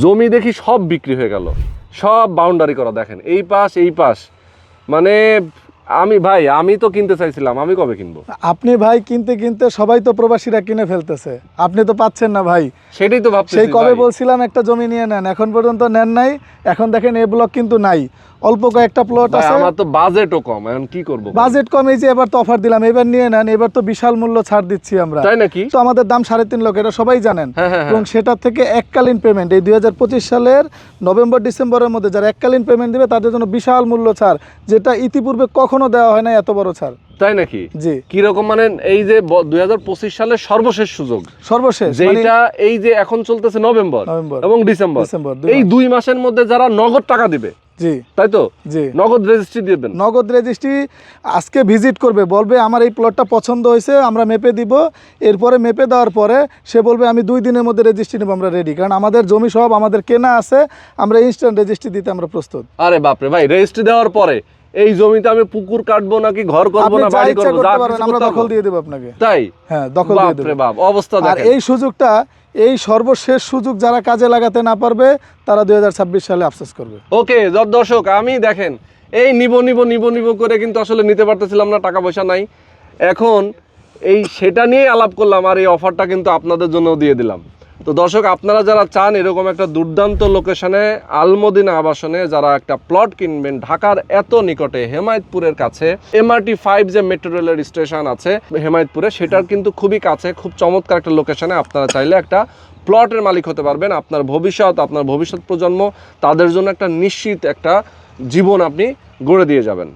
জমি দেখি সব বিক্রি হয়ে গেল। সব বাউন্ডারি করা, দেখেন। এই পাশ এই পাশ। মানে আমি ভাই আমি তো কিনতে চাইছিলাম আমি কবে কিনবো? আপনি ভাই কিনতে কিনতে সবাই তো প্রবাসীরা কিনে ফেলতেছে। আপনি তো পাচ্ছেন না ভাই। সেটাই তো ভাবছি সেই কবে বলছিলাম একটা জমি নিয়ে নেন এখন পর্যন্ত নেন নাই। এখন দেখেন এ ব্লক কিন্তু নাই। অল্প কয়েকটা প্লট আছে। আমার তো বাজেটও কম এখন কি করব বাজেট কম এই যে এবার তো অফার দিলাম এবার নিয়ে নেন এবার তো বিশাল মূল্য ছাড় দিচ্ছি আমরা। তাই নাকি? তো আমাদের দাম সাড়ে তিন লক্ষ এটা সবাই জানেন। হ্যাঁ, হ্যাঁ, এবং সেটার থেকে এককালীন পেমেন্ট এই দুই হাজার পঁচিশ সালের নভেম্বর ডিসেম্বরের মধ্যে যারা এককালীন পেমেন্ট দিবে তাদের জন্য বিশাল মূল্য ছাড় যেটা ইতিপূর্বে কখনো দেওয়া হয় না এত বড় ছাড়। তাই নাকি? জি। কীরকম মানে এই যে দুই সালের সর্বশেষ সুযোগ সর্বশেষ মানে যেটা এই যে এখন চলতেছে নভেম্বর এবং ডিসেম্বর ডিসেম্বর এই দুই মাসের মধ্যে যারা নগদ টাকা দিবে জি। তাই তো? জি। নগদ রেজিস্ট্রি দিবেন নগদ রেজিস্ট্রি আজকে ভিজিট করবে বলবে আমার এই প্লটটা পছন্দ হয়েছে আমরা মেপে দিব। এরপরে মেপে দেওয়ার পরে সে বলবে আমি দুই দিনের মধ্যে রেজিস্ট্রি নেব আমরা রেডি কারণ আমাদের জমি সব আমাদের কেনা আছে আমরা ইনস্ট্যান্ট রেজিস্ট্রি দিতে আমরা প্রস্তুত। আরে বাপরে ভাই রেজিস্ট্রি দেওয়ার পরে এই জমিতে আমি পুকুর কাটবো নাকি ঘর করব না বাড়ি করব আমরা দখল দিয়ে দেবো আপনাকে। তাই? হ্যাঁ দখল দিয়ে দেবো। বাপ অবস্থা আর এই সুযোগটা এই সর্বশেষ সুযোগ যারা কাজে লাগাতে না পারবে তারা দুই হাজার ছাব্বিশ সালে আফসোস করবে। ওকে দর্শক আমি দেখেন এই নিব নিব নিব নিব করে কিন্তু আসলে নিতে পারতেছিলাম না টাকা পয়সা নাই। এখন এই সেটা নিয়ে আলাপ করলাম আর এই অফারটা কিন্তু আপনাদের জন্য দিয়ে দিলাম। তো দর্শক, আপনারা যারা চান এরকম একটা দুর্দান্ত লোকেশনে আলমদিনা আবাসনে যারা একটা প্লট কিনবেন ঢাকার এত নিকটে, হেমায়তপুরের কাছে এমআরটি ফাইভ যে মেট্রো রেলের স্টেশন আছে হেমায়তপুরে, সেটার কিন্তু খুবই কাছে, খুব চমৎকার একটা লোকেশনে আপনারা চাইলে একটা প্লটের মালিক হতে পারবেন। আপনার ভবিষ্যৎ আপনার ভবিষ্যৎ প্রজন্ম, তাদের জন্য একটা নিশ্চিত একটা জীবন আপনি গড়ে দিয়ে যাবেন।